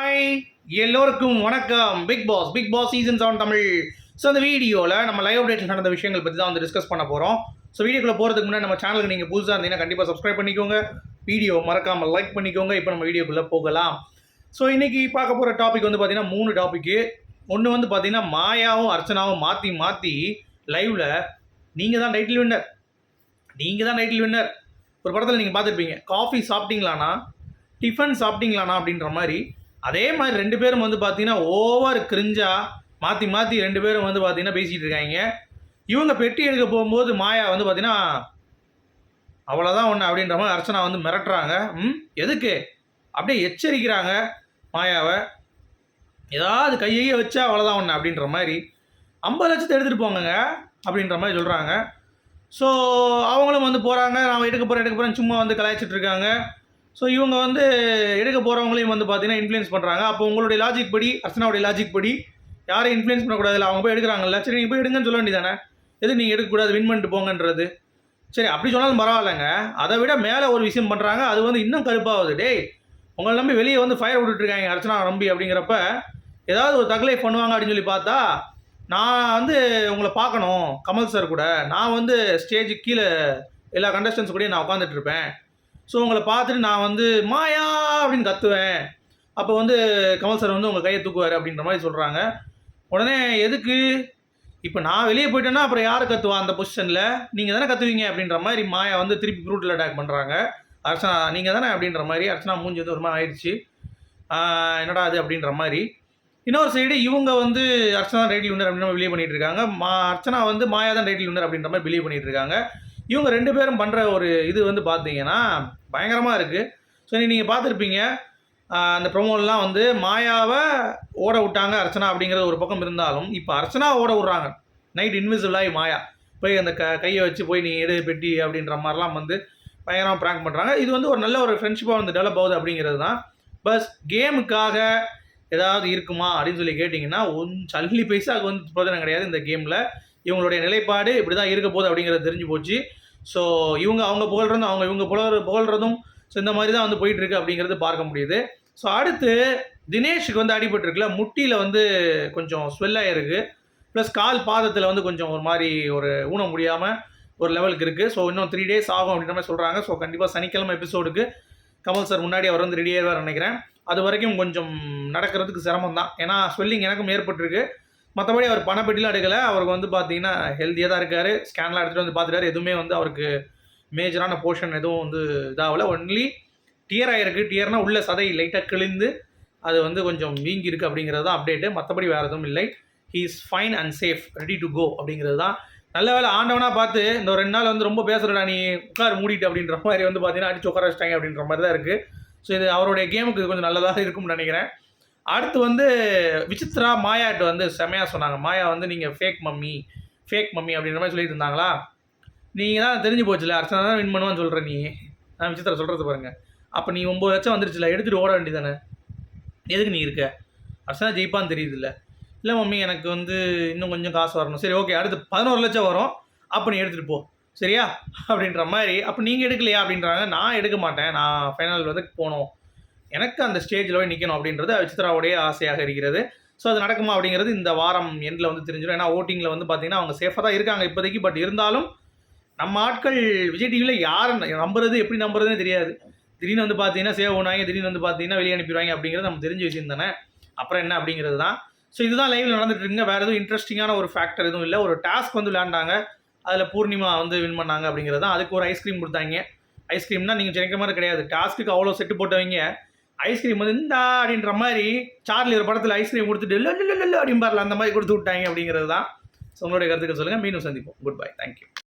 Hi எல்லோருக்கும் வணக்கம். Bigg Boss Bigg Boss season seven Tamil. So அந்த வீடியோவில் நம்ம லைவ் அப்டேட் நடந்த விஷயங்கள் பற்றி தான் வந்து டிஸ்கஸ் பண்ண போகிறோம் ஸோ வீடியோக்குள்ள போகிறதுக்கு முன்னாடி நம்ம சேனலுக்கு நீங்கள் புதுசாக இருந்தீங்கன்னா கண்டிப்பாக சப்ஸ்கிரைப் பண்ணிக்கோங்க. வீடியோ மறக்காமல் லைக் பண்ணிக்கோங்க. இப்போ நம்ம வீடியோக்குள்ளே போகலாம். ஸோ இன்றைக்கி பார்க்க போகிற டாபிக் வந்து பார்த்தீங்கன்னா மூணு டாப்பிக்கு ஒன்று வந்து பார்த்தீங்கன்னா மாயாவும் அர்ச்சனாவும் மாற்றி மாற்றி லைவில் நீங்கள் தான் டைட்டில் வின்னர் நீங்கள் தான் டைட்டில் வின்னர் ஒரு படத்தில் நீங்கள் பார்த்துருப்பீங்க. காஃபி சாப்பிட்டீங்களாண்ணா? டிஃபன் சாப்பிட்டீங்களாண்ணா? அப்படின்ற மாதிரி அதே மாதிரி ரெண்டு பேரும் வந்து பார்த்தீங்கன்னா ஓவர் கிரிஞ்சா மாற்றி மாற்றி ரெண்டு பேரும் வந்து பார்த்தீங்கன்னா பேசிகிட்டு இருக்காங்க. இவங்க பெட்டி எடுக்க போகும்போது மாயா வந்து பார்த்தீங்கன்னா அவ்வளோதான் ஒன்று அப்படின்ற மாதிரி அர்ச்சனா வந்து மிரட்டுறாங்க. ம் எதுக்கு? அப்படியே எச்சரிக்கிறாங்க மாயாவை. ஏதாவது கையையே வச்சா அவ்வளோதான் ஒன்று அப்படின்ற மாதிரி. ஐம்பது லட்சத்தை எடுத்துகிட்டு போங்கங்க அப்படின்ற மாதிரி சொல்கிறாங்க ஸோ அவங்களும் வந்து போகிறாங்க நான் எடுக்க போகிறேன் எடுக்க போகிறேன் சும்மா வந்து கலாய்ச்சிட்டு இருக்காங்க. ஸோ இவங்க வந்து எடுக்க போகிறவங்களையும் வந்து பார்த்தீங்கன்னா இன்ஃப்ளூயன்ஸ் பண்ணுறாங்க அப்போ உங்களுடைய லாஜிக் படி அர்ச்சனாவுடைய லாஜிக் படி யாரையும் இன்ஃப்ளூயன்ஸ் பண்ணக்கூடாது அவங்க போய் எடுக்கிறாங்கல்ல. சரி நீங்கள் போய் எடுங்கன்னு சொல்ல வேண்டியதானே எது நீங்கள் எடுக்கக்கூடாது வின் பண்ணிட்டு போங்கன்றது. சரி அப்படி சொன்னாலும் பரவாயில்லைங்க. அதை விட மேலே ஒரு விஷயம் பண்ணுறாங்க அது வந்து இன்னும் கருப்பாகுது. டேய் உங்களை நம்பி வெளியே வந்து ஃபயர் விட்டுட்ருக்காங்க அர்ச்சனா நம்பி அப்படிங்கிறப்ப ஏதாவது ஒரு தகலை பண்ணுவாங்க அப்படின்னு சொல்லி பார்த்தா நான் வந்து உங்களை பார்க்கணும் கமல் சார் கூட. நான் வந்து ஸ்டேஜுக்கு கீழே எல்லா கண்டஸ்டன்ஸ் கூடயும் நான் உட்காந்துட்டு இருப்பேன். ஸோ உங்களை பார்த்துட்டு நான் வந்து மாயா அப்படின்னு கத்துவேன். அப்போ வந்து கமல் சார் வந்து உங்கள் கையை தூக்குவார் அப்படின்ற மாதிரி சொல்கிறாங்க உடனே எதுக்கு? இப்போ நான் வெளியே போயிட்டேன்னா அப்புறம் யார் கத்துவா அந்த பொசிஷனில் நீங்கள் தானே கத்துவீங்க அப்படின்ற மாதிரி மாயா வந்து திருப்பி ப்ரூட்டில் அட்டாக் பண்ணுறாங்க அர்ச்சனா நீங்கள் தானே அப்படின்ற மாதிரி அர்ச்சனா மூஞ்சி வந்து ஒரு மாதிரி ஆயிடுச்சு. என்னடா அது அப்படின்ற மாதிரி. இன்னொரு சைடு இவங்க வந்து அர்ச்சனா டைட்டில் வின்னர் அப்படின்ற மாதிரி பிலீவ் பண்ணிட்டு இருக்காங்க. மா அர்ச்சனா வந்து மாயா தான் டைட்டில் வின்னர் அப்படின்ற மாதிரி பிலீவ் பண்ணிட்டு இருக்காங்க. இவங்க ரெண்டு பேரும் பண்ணுற ஒரு இது வந்து பார்த்தீங்கன்னா பயங்கரமாக இருக்குது ஸோ நீங்கள் பார்த்துருப்பீங்க அந்த ப்ரொமோலாம் வந்து மாயாவை ஓட விட்டாங்க அர்ச்சனா அப்படிங்கிறது ஒரு பக்கம் இருந்தாலும் இப்போ அர்ச்சனா ஓட விட்றாங்க. நைட் இன்விசிபிளாகி மாயா. போய் அந்த க கையை வச்சு போய் நீ எடு பெட்டி அப்படின்ற மாதிரிலாம் வந்து பயங்கரமாக ப்ராங்க் பண்ணுறாங்க இது வந்து ஒரு நல்ல ஒரு ஃப்ரெண்ட்ஷிப்பாக வந்து டெவலப் ஆகுது அப்படிங்கிறது தான். பஸ் கேமுக்காக ஏதாவது இருக்குமா அப்படின்னு சொல்லி கேட்டிங்கன்னா ஒன் சல்லி பைசாவுக்கு வந்து பிரயோஜனம் கிடையாது இந்த கேமில் இவங்களுடைய நிலைப்பாடு இப்படி தான் இருக்க போகுது அப்படிங்கிறது தெரிஞ்சு போச்சு. ஸோ இவங்க அவங்க புகழ்றதும் அவங்க இவங்க புகழ் புகழ்றதும் ஸோ இந்த மாதிரி தான் வந்து போயிட்டுருக்கு அப்படிங்கிறது பார்க்க முடியுது. ஸோ அடுத்து தினேஷுக்கு வந்து அடிபட்டிருக்குல முட்டியில் வந்து கொஞ்சம் ஸ்வெல்லாக இருக்குது ப்ளஸ் கால் பாதத்தில் வந்து கொஞ்சம் ஒரு மாதிரி ஒரு ஊன முடியாமல் ஒரு லெவலுக்கு இருக்குது ஸோ இன்னும் த்ரீ டேஸ் ஆகும் அப்படின்ற மாதிரி சொல்கிறாங்க ஸோ கண்டிப்பாக சனிக்கிழமை எபிசோடுக்கு கமல் சார் முன்னாடி அவர் வந்து ரெடியாகிடுவார் நினைக்கிறேன். அது வரைக்கும் கொஞ்சம் நடக்கிறதுக்கு சிரமம் தான் ஏன்னா ஸ்வெல்லிங் எனக்கும் ஏற்பட்டிருக்கு. மற்றபடி அவர் பணப்பெட்டிலாம் எடுக்கலை. அவருக்கு வந்து பார்த்தீங்கன்னா ஹெல்த்தியாக தான் இருக்கார். ஸ்கேன்லாம் எடுத்துகிட்டு வந்து பார்த்துட்டாரு எதுவுமே வந்து அவருக்கு மேஜரான போர்ஷன் எதுவும் வந்து இதாகல. ஒன்லி டியர் ஆகிருக்கு டியர்னால் உள்ள சதை லைட்டாக கிழிந்து அது வந்து கொஞ்சம் வீங்கி இருக்குது அப்படிங்கிறது தான் அப்டேட்டு மற்றபடி வேறு எதுவும் இல்லை. He is fine and safe ready to go அப்படிங்கிறது தான். நல்ல வேலை ஆண்டவனாக பார்த்து இந்த ஒரு ரெண்டு நாள் வந்து ரொம்ப பேசுகிறடா நீ உட்கார் மூடிட்டு அப்படின்ற மாதிரி வந்து பார்த்தீங்கன்னா அடிச்சு உட்கார வச்சிட்டாங்க அப்படின்ற மாதிரி தான் இருக்குது ஸோ இது அவருடைய கேமுக்கு இது கொஞ்சம் நல்லதாக இருக்கும்னு நினைக்கிறேன். அடுத்து வந்து விசித்ரா மாயாட்டு வந்து செமையாக சொன்னாங்க. மாயா வந்து நீங்கள் ஃபேக் மம்மி ஃபேக் மம்மி அப்படின்ற மாதிரி சொல்லிட்டு இருந்தாங்களா? நீங்கள் தான் தெரிஞ்சு போச்சுல அர்ச்சனா தான் வின் பண்ணுவான்னு சொல்கிற நீ. நான் விசித்ரா சொல்கிறது பாருங்கள் அப்போ நீ ஒம்பது லட்சம் வந்துருச்சுல எடுத்துகிட்டு ஓட வேண்டியதானே எதுக்கு நீ இருக்க? அர்ச்சனா ஜெயிப்பான்னு தெரியுதுல்ல. இல்லை மம்மி எனக்கு வந்து இன்னும் கொஞ்சம் காசு வரணும். சரி ஓகே அடுத்து பதினோரு லட்சம் வரும். அப்போ நீ எடுத்துகிட்டு போ. சரியா? அப்படின்ற மாதிரி அப்போ நீங்கள் எடுக்கலையா அப்படின்றாங்க. நான் எடுக்க மாட்டேன். நான் ஃபைனல் வந்து போகணும் எனக்கு அந்த ஸ்டேஜில் போய் நிற்கணும் அப்படின்றது விசித்ராவுடைய ஆசையாக இருக்கிறது. ஸோ அது நடக்குமா அப்படிங்கிறது இந்த வாரம் எண்டில் வந்து தெரிஞ்சிடும். ஏன்னா ஓட்டிங்கில் வந்து பார்த்தீங்கன்னா அவங்க சேஃபாக தான் இருக்காங்க இப்போதைக்கு. பட் இருந்தாலும் நம்ம ஆட்கள் விஜய் டிவியில் யாரை நம்புறது எப்படி நம்புறதுன்னு தெரியாது. திடீர்னு வந்து பார்த்தீங்கன்னா சேவ் பண்ணுவாங்க திடீர்னு வந்து பார்த்தீங்கன்னா வெளியே அனுப்பிடுவாங்க அப்படிங்கிறது நம்ம தெரிஞ்ச விஷயம் தானே. அப்புறம் என்ன அப்படிங்கிறது தான். ஸோ இதுதான் லைவில் நடந்துட்டு இருக்குங்க. வேறு எதுவும் இன்ட்ரெஸ்டிங்கான ஒரு ஃபேக்டர் எதுவும் இல்லை. ஒரு டாஸ்க் வந்து விளையாண்டாங்க. அதில் பூர்ணிமா வந்து வின் பண்ணாங்க அப்படிங்கிறது தான். அதுக்கு ஒரு ஐஸ்கிரீம் கொடுத்தாங்க. ஐஸ்கிரீம்னா நீங்கள் நினைக்கிற மாதிரி கிடையாது. டாஸ்க்கு அவ்வளோ செட்டு போட்டவங்க ஐஸ்கிரீம் வந்து இந்தா அப்படின்ற மாதிரி சார்லி ஒரு படத்தில் ஐஸ்கிரீம் கொடுத்துட்டு இல்லை இல்லை இல்லை அப்படிம்பார்ல அந்த மாதிரி கொடுத்து விட்டாங்க அப்படிங்கிறது தான். ஸோ உங்களுடைய கருத்துக்கள் சொல்லுங்கள் மீண்டும் சந்திப்போம். Good bye thank you